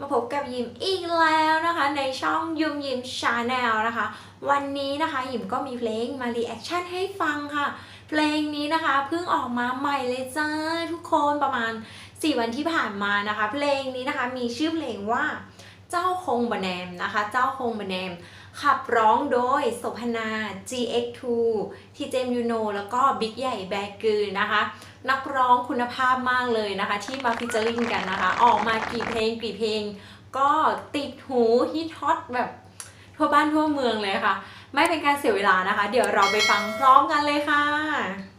มาพบกับยิมอีกแล้วนะคะในช่องยิมยิมชาแนลนะคะ วันนี้นะคะยิมก็มีเพลงมารีแอคชั่นให้ฟังค่ะ เพลงนี้นะคะเพิ่งออกมาใหม่เลยจ้าทุกคนประมาณ 4 วันที่ผ่านมานะคะ เพลงนี้นะคะมีชื่อเพลงว่าเจ้าคงบะแนมนะคะ เจ้าคงบะแนม ขับร้องโดยสพนา GX2 ทีเจมยูโนแล้วก็บิ๊กใหญ่แบกือนะคะ นักร้องคุณภาพมากเลยนะคะ ที่มาฟิเจอริงกันนะคะ ออกมากี่เพลงกี่เพลง ก็ติดหูฮิตฮอตแบบทั่วบ้านทั่วเมืองเลยค่ะ ไม่เป็นการเสียเวลานะคะ เดี๋ยวเราไปฟังพร้อมกันเลยค่ะ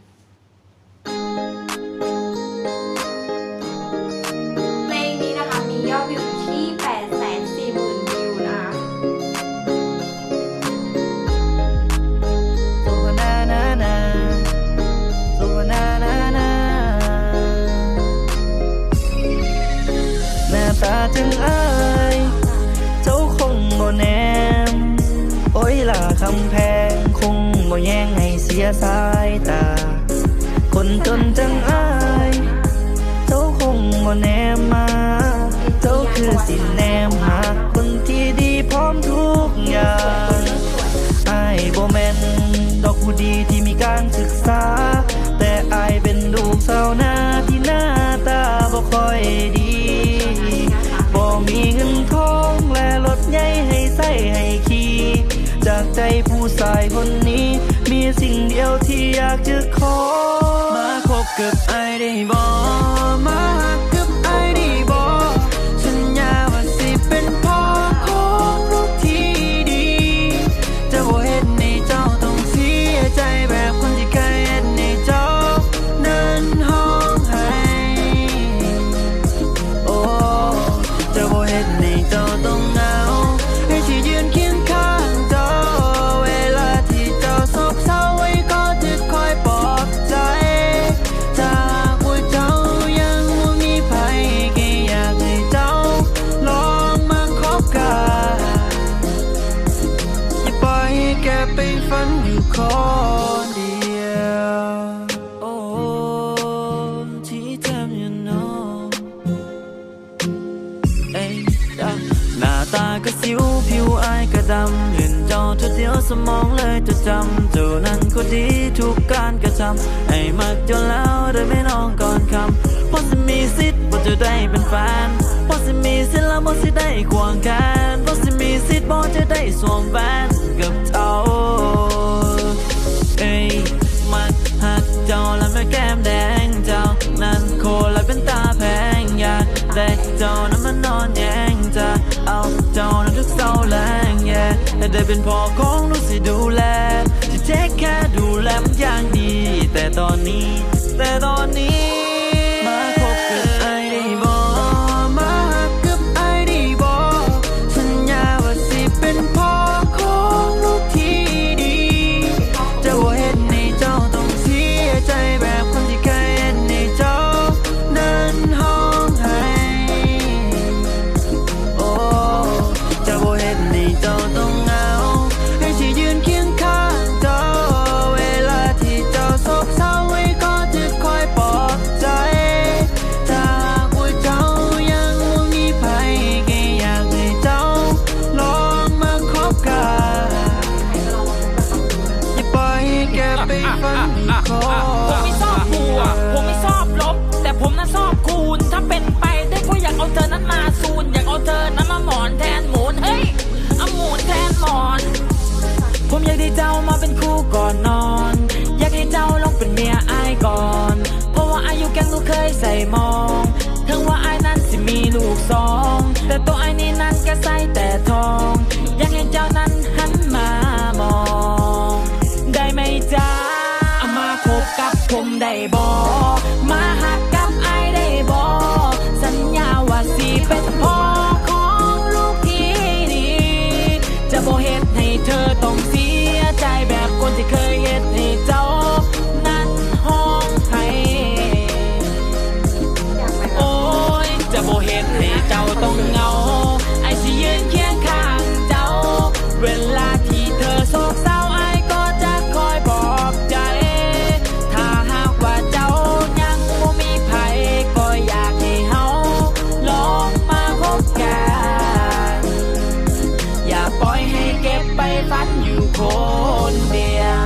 าตาจึงอาย เจ้าคงบ่แนม โอ้ยล่ะคำแพงคงบ่แย่งให้เสียสายตา คนจนจังอาย เจ้าคงบ่แนมมา เจ้าคือสิแนมหาคนที่ดีพร้อมทุกอย่างอายบ่แม่นดอกผู้ดีที่มีการศึ ใจผู้ชายคนนี้ มีสิ่งเดียวที่อยากจะขอ มาคบกับไอได้บอมากกับอา ฝันอยู่คนเดียวโอ้ที่ทำอยู่น้องเอ้ยหน้าตาก็สิวผิวอายก็ดำเห็นจ้าทุกเดียวสมองเลยจะจำเจ้านั้นก็ดีทุกการกระทำให้มักจนแล้วโดยไม่น้องก่อนคำเพราะจะมีสิทธิ์บ่จะได้เป็นแฟนเพราะจะมีสิทธิ์แล้วบ่สิได้ควงแขนเพราะจะมีสิทธิ์บ่จะได้สวมแหวนกับเจ้า ได้เป็นพ่อของลูกสิดูแล จะเทคแค่ดูแลมันอย่างดี แต่ตอนนี้ อยให้แกไปฝันอยู่คผมไม่ชอบบวกผมไม่ชอบลบ แต่ผมน่ะชอบคูณ ถ้าเป็นไปได้ก็อยากเอาเธอนั้นมาซูน อยากเอาเธอนั้นมาหมอนแทนหมูนเฮ้ยเอาหมูนแทนหมอน ผมอยากได้เจ้ามาเป็นคู่ก่อนนอน อยากให้เจ้าลองเป็นเมียอายก่อน เพราะว่าอายุแกงลูกเคยใส่มองถึงว่าอายนั้นสิมีลูกสอง แต่ตัวอายนี่นั้นก็ใส่แต่ทอง อยากให้เจ้านั้นหันมา บ่มาหักกับไอายได้บอสัญญาว่าสิเป็นพ่อของลูกที่ดีจะบ่เฮ็ดให้เธอต้องเสียใจแบบคนที่เคย คนเดียว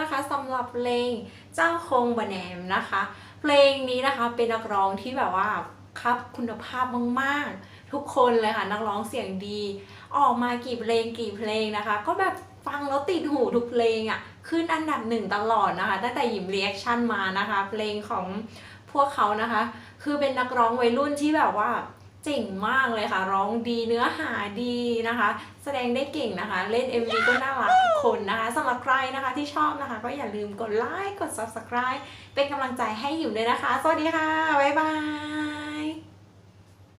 นะคะสำหรับเพลงเจ้าคงบันแหมนะคะ เพลงนี้นะคะเป็นนักร้องที่แบบว่าครับคุณภาพมากๆ ทุกคนเลยค่ะนักร้องเสียงดี ออกมากี่เพลงกี่เพลงนะคะ ก็แบบฟังแล้วติดหูทุกเพลงอะ่ะ ขึ้นอันดับหนึ่งตลอดนะคะ ตั้งแต่หยิมรีแอคชั่นมานะคะ เพลงของพวกเขานะคะ คือเป็นนักร้องวัยรุ่นที่แบบว่าเจ๋งมากเลยค่ะ ร้องดีเนื้อหาดีนะคะ แสดงได้เก่งนะคะ เล่น MV ก็น่ารักทุกคนนะคะสำหรับใครนะคะที่ชอบนะคะ ก็อย่าลืมกดไลค์กด subscribe เป็นกำลังใจให้หยิมด้วยนะคะ สวัสดีค่ะ บ๊ายบาย